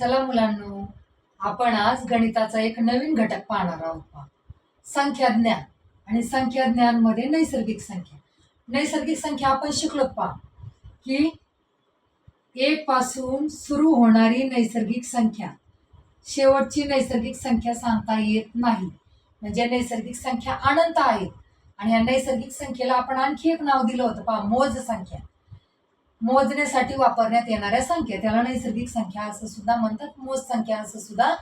चला मुलांनो आपण आज गणिताचा एक नवीन घटक पाहणार आहोत पहा. संख्या ज्ञान आणि संख्या ज्ञानमध्ये नैसर्गिक संख्या. नैसर्गिक संख्या आपण शिकलो पहा की एक पासून सुरू होणारी नैसर्गिक संख्या शेवटची नैसर्गिक संख्या सांगता येत नाही. म्हणजे नैसर्गिक संख्या अनंत आहेत आणि या नैसर्गिक संख्येला आपण आणखी एक नाव दिलं होतं पहा मोज संख्या. मोजण्यासाठी वापरण्यात येणाऱ्या संख्या त्याला नैसर्गिक संख्या असं सुद्धा म्हणतात मोज संख्या असं सुद्धा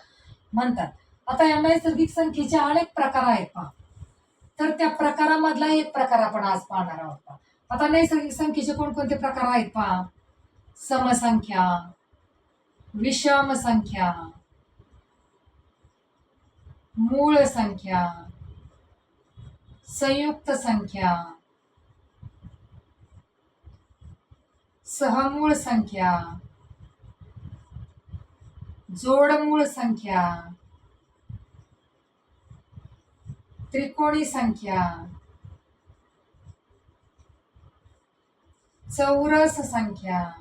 म्हणतात. आता या नैसर्गिक संख्येचे अनेक प्रकार आहेत पहा. तर त्या प्रकारामधला एक प्रकार आपण आज पाहणार आहोत पहा. आता नैसर्गिक संख्येचे कोणकोणते प्रकार आहेत पहा? समसंख्या विषम संख्या मूळ संख्या संयुक्त संख्या सहमूळ संख्या. जोडमूळ संख्या. त्रिकोणी संख्या. चौरस संख्या.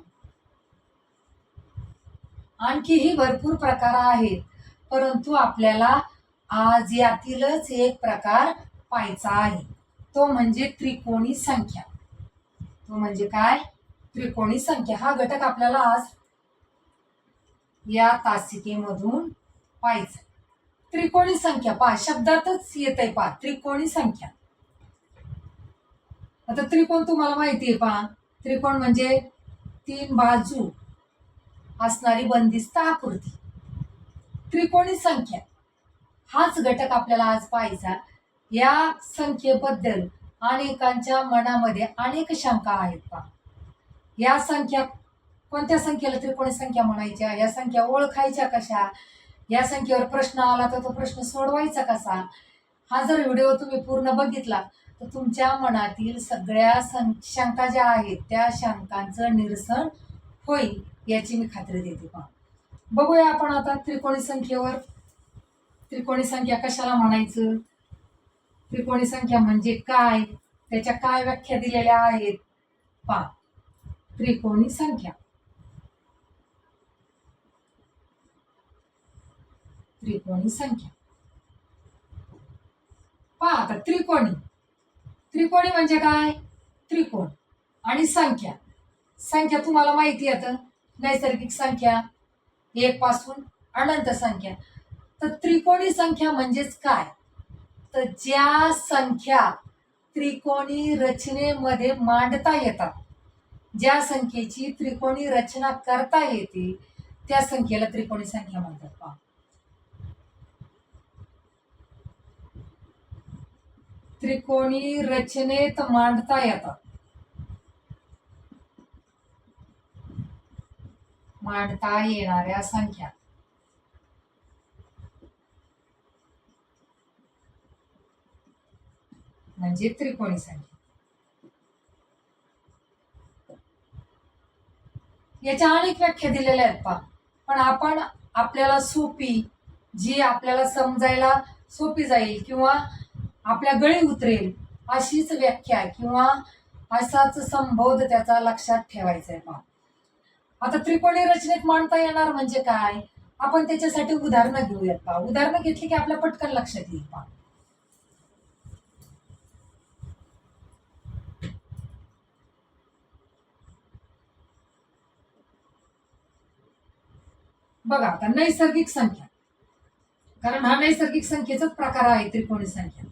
आणखीही भरपूर प्रकार आहेत परंतु आपल्याला आज यातीलच एक प्रकार पाहायचा आहे. तो म्हणजे त्रिकोणी संख्या. तो म्हणजे काय? त्रिकोणी संख्या हा घटक आपल्याला आज या तासिकेमधून पाहायचा. त्रिकोणी संख्या पहा शब्दातच येत आहे पहा त्रिकोणी संख्या. आता त्रिकोण तुम्हाला माहिती आहे पहा. त्रिकोण म्हणजे तीन बाजू असणारी बंदिस्त आकृती त्रिकोणी संख्या हाच घटक आपल्याला आज पाहायचा. या संख्येबद्दल अनेकांच्या मनामध्ये अनेक शंका आहेत पहा. या संख्या कोणत्या संख्येला त्रिकोणी संख्या म्हणायच्या? या संख्या ओळखायच्या कशा? या संख्येवर प्रश्न आला तर तो प्रश्न सोडवायचा कसा? हा जर व्हिडिओ तुम्ही पूर्ण बघितला तर तुमच्या मनातील सगळ्या सं शंका ज्या आहेत त्या शंकांचं निरसन होईल याची मी खात्री देते पहा बघूया आपण आता त्रिकोणी संख्येवर त्रिकोणी संख्या कशाला म्हणायचं? त्रिकोणी संख्या म्हणजे काय? त्याच्या काय व्याख्या दिलेल्या आहेत? पहा. त्रिकोणी संख्या. त्रिकोणी संख्या. पहा आता त्रिकोणी. त्रिकोणी म्हणजे काय? त्रिकोण आणि संख्या. संख्या तुम्हाला माहिती येतं आता. नैसर्गिक संख्या एक पासून अनंत संख्या. तर त्रिकोणी संख्या म्हणजेच काय? तर ज्या संख्या त्रिकोणी रचनेमध्ये मांडता येतात ज्या संख्येची त्रिकोणी रचना करता येते त्या संख्येला त्रिकोणी संख्या म्हणतात पहा. त्रिकोणी रचनेत मांडता येतात. मांडता येणाऱ्या संख्या. म्हणजे त्रिकोणी संख्या. याच्या अनेक व्याख्या दिलेल्या आहेत पहा. पण आपण आपल्याला सोपी जी आपल्याला समजायला सोपी जाईल किंवा आपल्या गळी उतरेल अशीच व्याख्या किंवा असाच संबोध त्याचा लक्षात ठेवायचा आहे पहा. आता त्रिकोणी रचनेत मांडता येणार म्हणजे काय? आपण त्याच्यासाठी उदाहरणं घेऊयात पहा. उदाहरणं घेतली की आपल्या पटकन लक्षात येईल पहा. बघा आता नैसर्गिक संख्या. कारण हा नैसर्गिक संख्येचाच प्रकार आहे त्रिकोणी संख्या.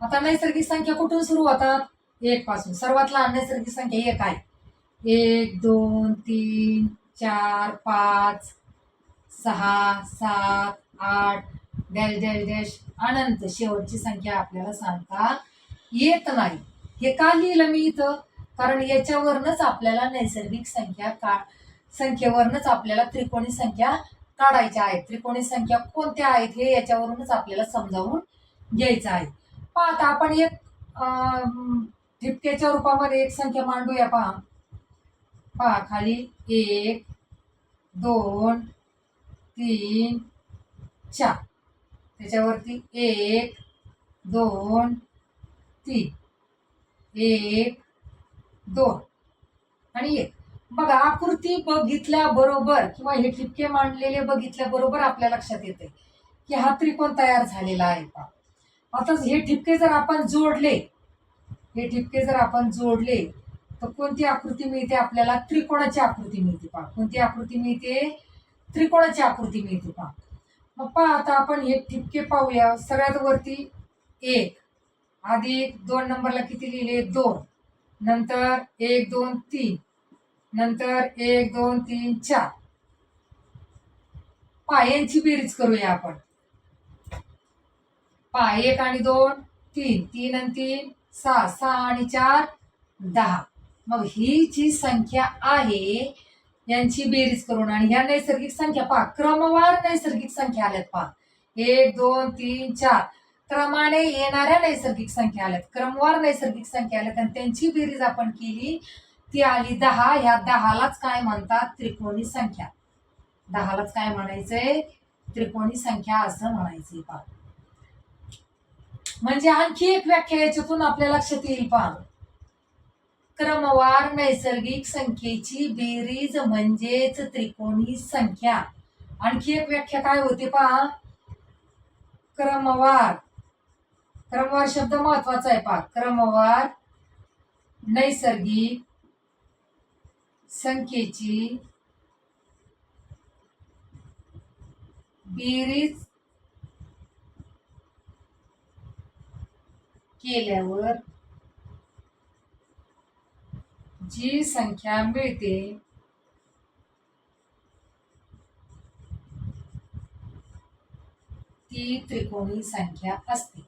आता नैसर्गिक संख्या कुठून सुरू होतात? एक पासून. सर्वात लहान नैसर्गिक संख्या एक आहे एक दोन तीन चार पाच सहा सात आठ डॅश डॅश डॅश. अनंत शेवटची संख्या आपल्याला सांगता येत नाही. हे का लिहिलं मी इथं? कारण याच्यावरनच आपल्याला नैसर्गिक संख्या का संख्येवरनच आपल्याला त्रिकोणी संख्या काढायच्या आहेत. त्रिकोणी संख्या कोणत्या आहेत हे याच्यावरूनच आपल्याला समजावून घ्यायचं आहे. पहा आता आपण एक अं, ठिपक्याच्या रूपामध्ये एक संख्या मांडूया पहा. पहा खाली एक दोन तीन चार. त्याच्यावरती एक दोन तीन. एक दोन. आणि एक. बघा आकृती बघितल्याबरोबर किंवा हे ठिपके मांडलेले बघितल्याबरोबर आपल्या लक्षात येते की हा त्रिकोण तयार झालेला आहे का आता हे ठिपके जर आपण जोडले हे ठिपके जर आपण जोडले तर कोणती आकृती मिळते आपल्याला? त्रिकोणाची आकृती मिळते पहा कोणती आकृती मिळते? त्रिकोणाची आकृती मिळते पहा मग पहा आता आपण हे ठिपके पाहूया. सगळ्यात वरती एक आधी दोन नंबरला किती लिहिले? दोन. नंतर एक दोन तीन. नंतर एक दोन तीन चार. पायांची बेरीज करूया आपण. पाय एक आणि दोन तीन. तीन आणि तीन सहा. सहा आणि चार दहा. मग ही जी संख्या आहे यांची बेरीज करून आणि ह्या नैसर्गिक संख्या पहा क्रमवार नैसर्गिक संख्या आल्यात पहा. एक दोन तीन चार. क्रमाने येणाऱ्या नैसर्गिक संख्या आल्यात. क्रमवार नैसर्गिक संख्या आल्यात आणि त्यांची बेरीज आपण केली ती आली दहा ह्या दहालाच काय म्हणतात? त्रिकोणी संख्या. दहालाच काय म्हणायचंय? त्रिकोणी संख्या असं म्हणायचंय पहा. म्हणजे आणखी एक व्याख्या याच्यातून आपल्या लक्षात येईल पहा. क्रमवार नैसर्गिक संख्येची बेरीज म्हणजेच त्रिकोणी संख्या. आणखी एक व्याख्या काय होते पहा? क्रमवार. क्रमवार शब्द महत्त्वाचा आहे पहा. क्रमवार नैसर्गिक संख्येची बेरीज केल्यावर जी संख्या मिळते ती त्रिकोणी संख्या असते.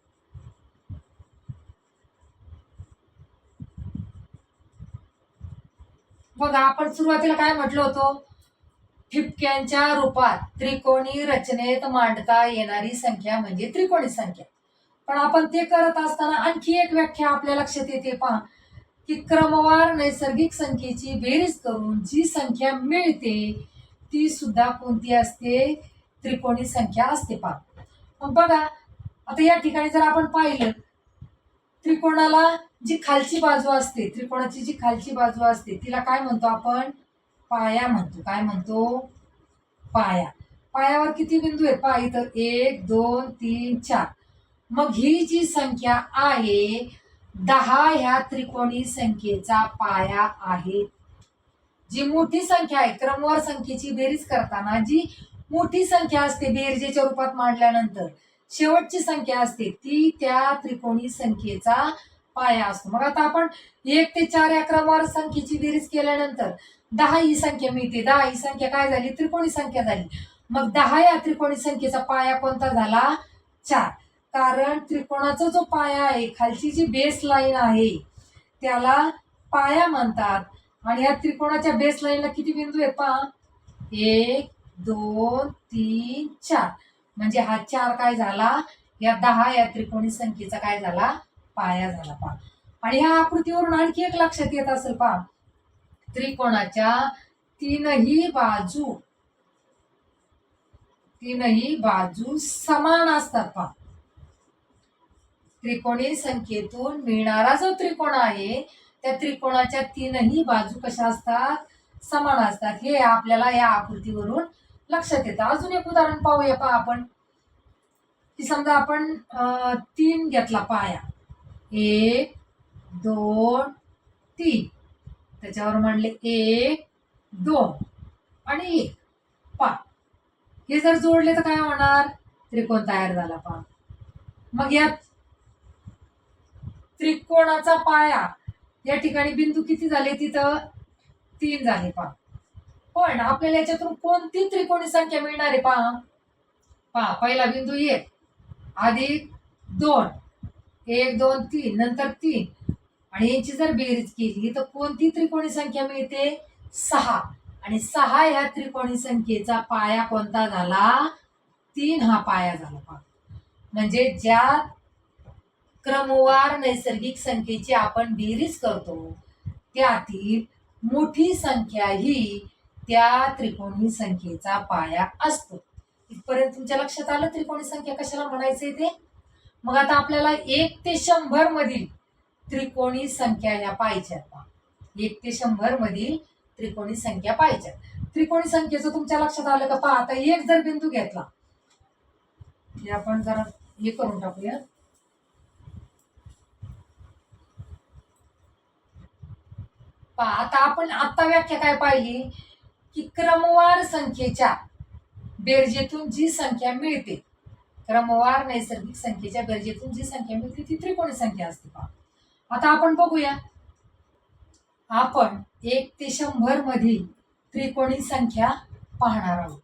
बघा आपण सुरुवातीला काय म्हटलं होतं? ठिपक्यांच्या रूपात त्रिकोणी रचनेत मांडता येणारी संख्या म्हणजे त्रिकोणी संख्या. पण आपण ते करत असताना आणखी एक व्याख्या आपल्या लक्षात येते पहा की क्रमवार नैसर्गिक संख्येची बेरीज करून जी संख्या मिळते ती सुद्धा कोणती असते? त्रिकोणी संख्या असते पहा. मग बघा आता या ठिकाणी जर आपण पाहिलं त्रिकोणाला जी खालची बाजू असते त्रिकोणाची जी खालची बाजू असते तिला काय म्हणतो आपण? पाया म्हणतो. काय म्हणतो? पाया. पायावर किती बिंदू आहेत? पहा इथं एक दोन तीन चार. मग ही जी संख्या आहे दहा ह्या त्रिकोणी संख्येचा पाया आहे. जी मोठी संख्या आहे क्रमवार संख्येची बेरीज करताना जी मोठी संख्या असते बेरजेच्या रूपात मांडल्यानंतर शेवटची संख्या असते ती त्या त्रिकोणी संख्येचा पाया असतो. मग आता आपण एक ते चार या संख्येची बेरीज केल्यानंतर दहा ही संख्या मिळते. दहा ही संख्या काय झाली? त्रिकोणी संख्या झाली. मग दहा या त्रिकोणी संख्येचा पाया कोणता झाला? चार. कारण त्रिकोणाचा जो पाया आहे खालची जी बेस लाईन आहे त्याला पाया म्हणतात. आणि या त्रिकोणाच्या बेस लाईनला किती बिंदू आहेत पहा? एक दोन तीन चार. म्हणजे हा चार काय झाला? या दहा या त्रिकोणी संख्येचा काय झाला? पाया झाला पहा. आणि ह्या आकृतीवरून आणखी एक लक्षात येत असेल पहा. त्रिकोणाच्या तीनही बाजू तीनही बाजू समान असतात पहा. त्रिकोणी संख्येतून मिळणारा जो त्रिकोण आहे त्या त्रिकोणाच्या तीनही बाजू कशा असतात? समान असतात. हे आपल्याला या आकृतीवरून लक्षात येतं. अजून एक उदाहरण पाहूया पहा आपण. की समजा आपण तीन घेतला पाया. एक दोन तीन. त्याच्यावर म्हणले एक दोन आणि एक. पाच हे जर जोडले तर काय होणार? त्रिकोण तयार झाला पहा. मग यात त्रिकोणाचा पाया या ठिकाणी बिंदू किती झाले तिथं? तीन झाले पहा. पण आपल्याला याच्यातून कोणती त्रिकोणी संख्या मिळणार आहे पहा? पहा पहिला बिंदू एक अधिक दोन. एक दोन तीन नंतर तीन. आणि यांची जर बेरीज केली तर कोणती त्रिकोणी संख्या मिळते? सहा. आणि सहा ह्या त्रिकोणी संख्येचा पाया कोणता झाला? तीन हा पाया झाला पा म्हणजे ज्या क्रमवार नैसर्गिक संख्येची आपण बेरीज करतो त्यातील मोठी संख्या ही त्या त्रिकोणी संख्येचा पाया असतो. इथपर्यंत तुमच्या लक्षात आलं त्रिकोणी संख्या कशाला म्हणायचंय ते? मग आता आपल्याला एक ते शंभर मधील त्रिकोणी संख्या ह्या पाहिजेत एक ते शंभर मधील त्रिकोणी संख्या पाहिजे. त्रिकोणी संख्येचं तुमच्या लक्षात आलं का? पहा आता एक जर बिंदू घेतला. हे आपण जरा हे करून टाकूया. पहा आता आपण आता व्याख्या काय पाहिली? की क्रमवार संख्येच्या बेरजेतून जी संख्या मिळते क्रमवार नैसर्गिक संख्येच्या गरजेतून जी संख्या मिळते ती त्रिकोणी संख्या असते पहा. आता आपण बघूया. आपण एक ते शंभर मधील त्रिकोणी संख्या पाहणार आहोत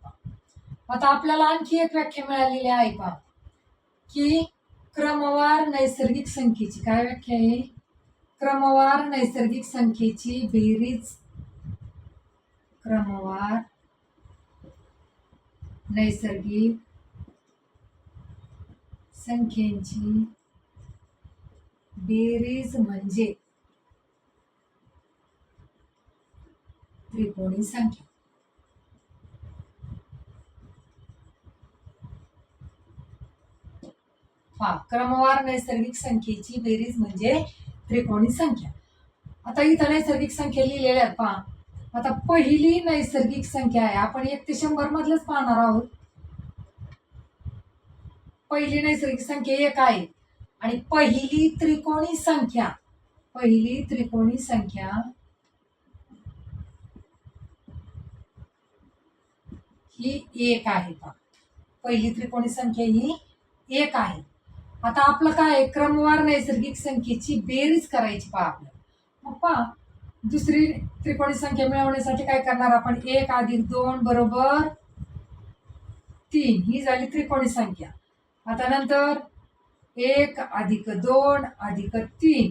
आता आपल्याला आणखी एक व्याख्या मिळालेली आहे पहा की क्रमवार नैसर्गिक संख्येची. काय व्याख्या आहे? क्रमवार नैसर्गिक संख्येची बेरीज. क्रमवार नैसर्गिक संख्येची बेरीज म्हणजे त्रिकोणी संख्या. हा क्रमवार नैसर्गिक संख्येची बेरीज म्हणजे त्रिकोणी संख्या. आता इथं नैसर्गिक संख्या लिहिलेल्या आहेत पहा. आता पहिली नैसर्गिक संख्या आहे. आपण एक ते शंभर मधलंच पाहणार आहोत. पहिली नैसर्गिक संख्या एक आहे. आणि पहिली त्रिकोणी संख्या पहिली त्रिकोणी संख्या ही एक आहे का पहिली त्रिकोणी संख्या ही एक आहे. आता आपलं काय क्रमवार नैसर्गिक संख्येची बेरीज करायची पहा आपल्याला. मग पहा दुसरी त्रिकोणी संख्या मिळवण्यासाठी काय करणार आपण? एक अधिक दोन बरोबर तीन. ही झाली त्रिकोणी संख्या. आता नंतर एक अधिक दोन अधिक तीन.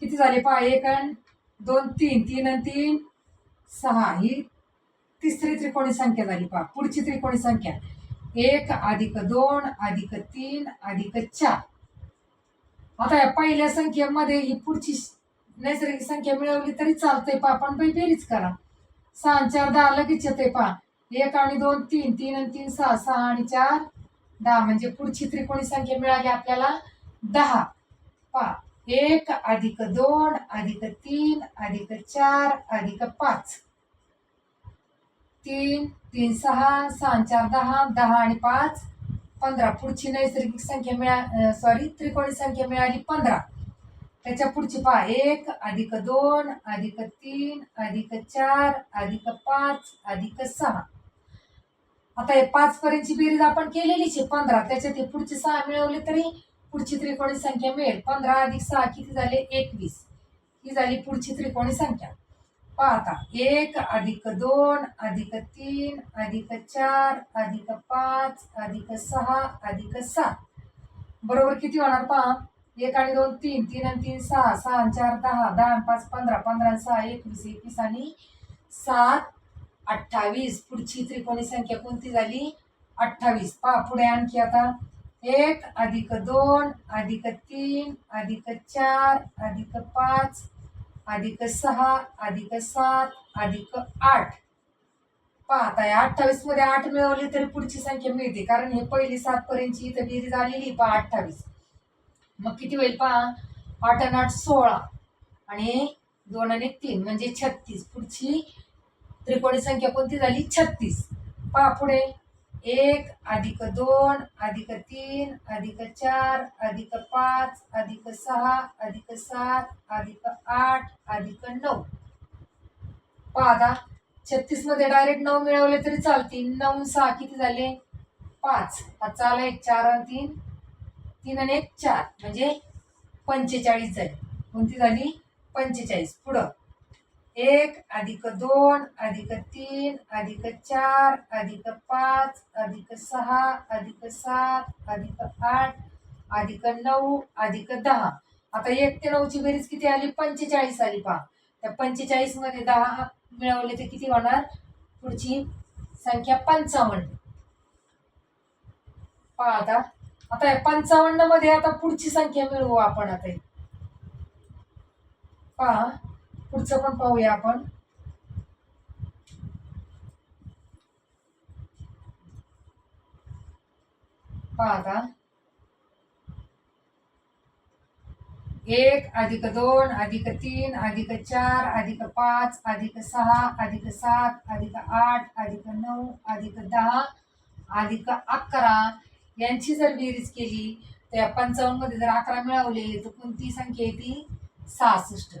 किती झाले पहा एक आणि दोन तीन. तीन आणि तीन सहा. ही तिसरी त्रिकोणी संख्या झाली पहा. पुढची त्रिकोणी संख्या. एक अधिक दोन अधिक तीन अधिक चार. आता या पहिल्या संख्येमध्ये ही पुढची नैसर्गिक संख्या मिळवली तरी चालते पहा. पण बाई बेरीज करा. सहा चार दहा लगेच येते पहा. एक आणि दोन तीन. तीन आणि तीन सहा. सहा आणि चार दहा म्हणजे पुढची त्रिकोणी संख्या मिळाली आपल्याला दहा. पा एक अधिक दोन अधिक तीन अधिक चार अधिक पाच. तीन तीन सहा सहा चार दहा दहा आणि पाच. पंधरा पुढची नैसर्गिक संख्या मिळा सॉरी त्रिकोणी संख्या मिळाली पंधरा. त्याच्या पुढची पहा एक अधिक दोन अधिक तीन अधिक चार अधिक पाच अधिक सहा. आता हे पाच पर्यंतची बेरीज आपण केलेलीच आहे. पंधरा. त्याच्यात हे पुढची सहा मिळवली तरी पुढची त्रिकोणी संख्या मिळेल. पंधरा अधिक सहा किती झाले? एकवीस. ही झाली पुढची त्रिकोणी संख्या. पाहता. एक अधिक दोन अधिक तीन अधिक चार अधिक पाच अधिक सहा अधिक सात. बरोबर किती होणार पहा? एक आणि दोन तीन. तीन आणि तीन सहा. सहा आणि चार दहा. दहा आणि पाच पंधरा. पंधरा सहा एकवीस एकवीस आणि सात. अठ्ठावीस. पुढची त्रिकोणी संख्या कोणती झाली? अठ्ठावीस. पहा पुढे आणखी आता. एक अधिक दोन अधिक तीन अधिक चार अधिक पाच अधिक सहा अधिक सात अधिक आठ. पहा आता या अठ्ठावीसमध्ये आठ मिळवली तरी पुढची संख्या मिळते कारण हे पहिली सात पर्यंतची इथं बेरीज आलेली पहा अठ्ठावीस. मग किती होईल पहा? आठ आणि आठ सोळा. आणि दोन आणि तीन म्हणजे छत्तीस. पुढची त्रिकोणी संख्या कोणती झाली? छत्तीस. पहा पुढे. एक अधिक दोन अधिक तीन अधिक चार अधिक पाच अधिक सहा अधिक सात अधिक आठ अधिक नऊ. पहा छत्तीसमध्ये डायरेक्ट नऊ मिळवले तरी चालतील. नऊ सहा किती झाले? पाच. पाच आला एक चार आणि तीन. तीन आणि एक चार. म्हणजे पंचेचाळीस झाली. कोणती झाली? पंचेचाळीस. पुढं. एक अधिक दोन अधिक तीन अधिक चार अधिक पाच अधिक सहा अधिक सात अधिक आठ अधिक नऊ अधिक दहा. आता एक ते नऊची बेरीज किती आली? पंचेचाळीस आली पहा. त्या पंचेचाळीसमध्ये दहा मिळवले तर किती होणार? पुढची संख्या पंचावन्न. पहा आता. आता या पंचावन्नमध्ये आता पुढची संख्या मिळवू आपण आता. पहा. पुढचं पण पाहूया आपण. पाहता एक अधिक दोन अधिक तीन अधिक चार अधिक पाच अधिक सहा अधिक सात अधिक आठ अधिक नऊ अधिक दहा अधिक अकरा. यांची जर बेरीज केली तर या पंचावन्नमध्ये जर अकरा मिळवले तर कोणती संख्या येते? सहासष्ट.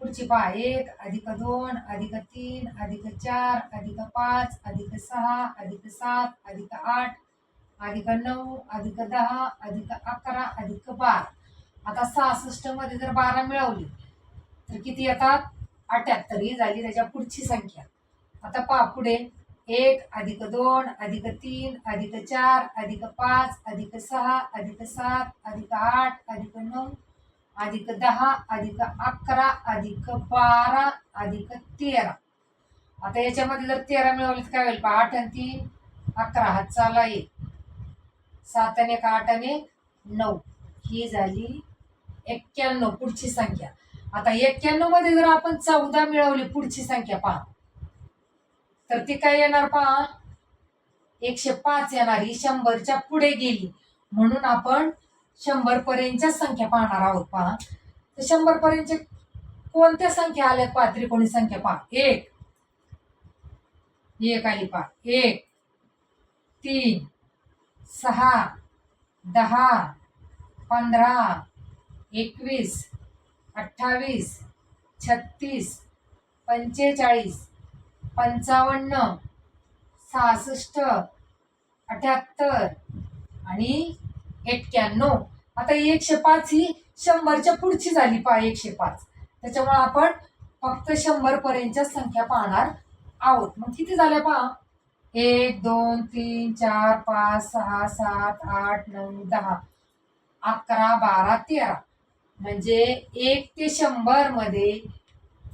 पुढची पहा एक अधिक दोन अधिक तीन अधिक चार अधिक पाच अधिक सहा अधिक सात अधिक आठ अधिक नऊ अधिक दहा अधिक अकरा अधिक बारा. आता सहासष्टमध्ये जर बारा मिळवली तर किती येतात? अठ्याहत्तर. ही झाली त्याच्या पुढची संख्या. आता पहा पुढे. एक अधिक दोन अधिक तीन अधिक चार अधिक पाच अधिक सहा अधिक सात अधिक आठ अधिक नऊ अधिक दहा अधिक अकरा अधिक बारा अधिक तेरा. आता याच्यामध्ये जर तेरा मिळवले तर काय होईल? पहा आठ आणि तीन अकरा हात चाला एक. सात आणि एक आठ आणि एक नऊ. ही झाली एक्क्याण्णव पुढची संख्या. आता एक्क्याण्णवमध्ये जर आपण चौदा मिळवली पुढची संख्या पहा. तर ती काय येणार पहा? एकशे पाच येणार. ही शंभरच्या पुढे गेली. म्हणून आपण शंभर पर्यंतच्या संख्या पाहणार आहोत पहा. तर शंभर पर्यंतचे कोणत्या संख्या आल्यात पहा? त्रिकोणी संख्या पहा. एक. एक आली पहा. एक. तीन. सहा. दहा. पंधरा. एकवीस. अठ्ठावीस. छत्तीस. पंचेचाळीस. पंचावन्न. सहासष्ट. अठ्याहत्तर. आणि एक्क्याण्णव. आता एकशे पाच ही शंभरच्या पुढची झाली पहा एकशे पाच त्याच्यामुळे आपण फक्त शंभर पर्यंतच्या संख्या पाहणार आहोत. मग किती झाल्या पहा? एक दोन तीन चार पाच सहा सात आठ नऊ दहा. अकरा बारा तेरा. म्हणजे एक ते शंभरमध्ये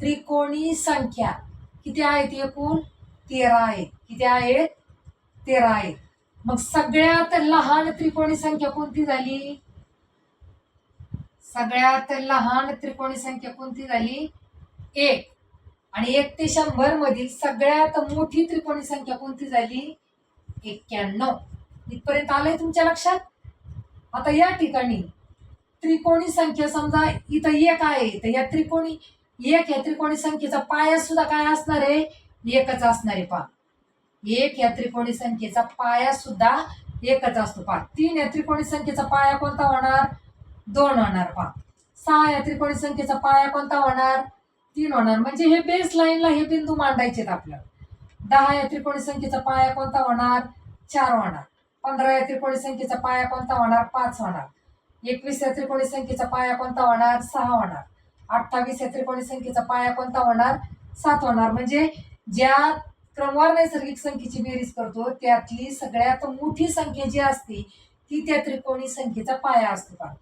त्रिकोणी संख्या किती आहेत एकूण? तेरा आहेत. किती आहेत? तेरा आहेत. मग सगळ्यात लहान त्रिकोणी संख्या कोणती झाली? सगळ्यात लहान त्रिकोणी संख्या कोणती झाली? एक. आणि एक ते शंभर मधील सगळ्यात मोठी त्रिकोणी संख्या कोणती झाली? एक्क्याण्णव. इथपर्यंत आलंय तुमच्या लक्षात? आता या ठिकाणी त्रिकोणी संख्या समजा इथं एक आहे तर या त्रिकोणी एक या त्रिकोणी संख्येचा पाया सुद्धा काय असणार आहे? एकच असणार आहे पा एक या त्रिकोणी संख्येचा पाया सुद्धा एकच असतो. पाच तीन या त्रिकोणी संख्येचा पाया कोणता होणार? दोन होणार पाच सहा या त्रिकोणी संख्येचा पाया कोणता होणार? तीन होणार. म्हणजे हे बेस लाईनला हे बिंदू मांडायचे आहेत आपल्याला. दहा या त्रिकोणी संख्येचा पाया कोणता होणार? चार होणार. पंधरा या त्रिकोणी संख्येचा पाया कोणता होणार? पाच होणार. एकवीस या त्रिकोणी संख्येचा पाया कोणता होणार? सहा होणार. अठ्ठावीस या त्रिकोणी संख्येचा पाया कोणता होणार? सात होणार. म्हणजे ज्या क्रमवार नैसर्गिक संख्येची बेरीज करतो त्यातली सगळ्यात मोठी संख्या जी असते ती त्या त्रिकोणी संख्येचा पाया असतो का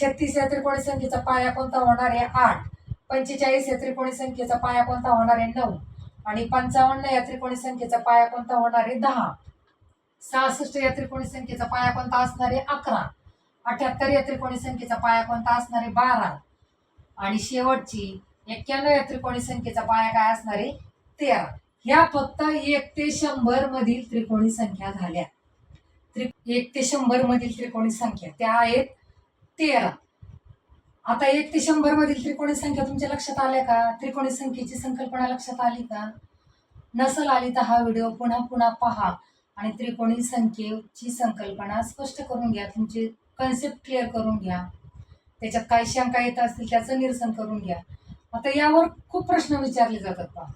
छत्तीस या त्रिकोणी संख्येचा पाया कोणता होणार आहे? आठ. पंचेचाळीस या त्रिकोणी संख्येचा पाया कोणता होणार आहे? नऊ. आणि पंचावन्न या त्रिकोणी संख्येचा पाया कोणता होणार आहे? दहा. सहासष्ट या त्रिकोणी संख्येचा पाया कोणता असणार आहे? अकरा. अठ्याहत्तर या त्रिकोणी संख्येचा पाया कोणता असणार आहे? बारा. आणि शेवटची एक्क्याण्णव या त्रिकोणी संख्येचा पाया काय असणार आहे? तेरा. ह्या फक्त एक ते शंभर मधील त्रिकोणी संख्या झाल्या. त्रि एक ते शंभर मधील त्रिकोणी संख्या. त्या आहेत तेरा. आता एक ते शंभर मधील त्रिकोणी संख्या तुमच्या लक्षात आल्या का? त्रिकोणी संख्येची संकल्पना लक्षात आली का? नसल आली तर हा व्हिडिओ पुन्हा पुन्हा पहा आणि त्रिकोणी संख्येची संकल्पना स्पष्ट करून घ्या. तुमची कन्सेप्ट क्लिअर करून घ्या. त्याच्यात काही शंका येत असतील त्याचं निरसन करून घ्या. आता यावर खूप प्रश्न विचारले जातात पहा.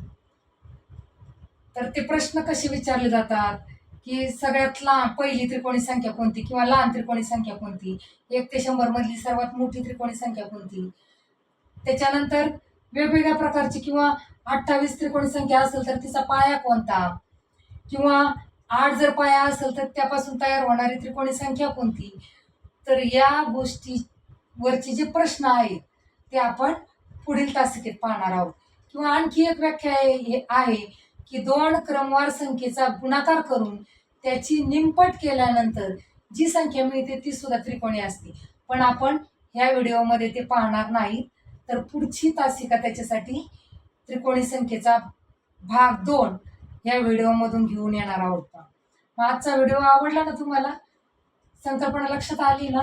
तर ते प्रश्न कसे विचारले जातात? की सगळ्यात लहान पहिली त्रिकोणी संख्या कोणती किंवा लहान त्रिकोणी संख्या कोणती? एक ते शंभर मधली सर्वात मोठी त्रिकोणी संख्या कोणती? त्याच्यानंतर वेगवेगळ्या प्रकारची किंवा अठ्ठावीस त्रिकोणी संख्या असेल तर तिचा पाया कोणता? किंवा आठ जर पाया असेल तर त्यापासून तयार होणारी त्रिकोणी संख्या कोणती? तर या गोष्टीवरचे जे प्रश्न आहेत ते आपण पुढील तासिकेत पाहणार आहोत. किंवा आणखी एक व्याख्या आहे आहे की दोन क्रमवार संख्येचा गुणाकार करून त्याची निमपट केल्यानंतर जी संख्या मिळते ती सुद्धा त्रिकोणी असते. पण आपण ह्या व्हिडिओमध्ये ते पाहणार नाही. तर पुढची तासिका त्याच्यासाठी त्रिकोणी संख्येचा भाग दोन या व्हिडिओमधून घेऊन येणार आहोत. मग आजचा व्हिडिओ आवडला ना तुम्हाला? संकल्पना लक्षात आली ना?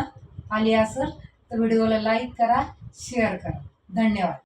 आली असेल तर व्हिडिओला लाईक करा शेअर करा. धन्यवाद.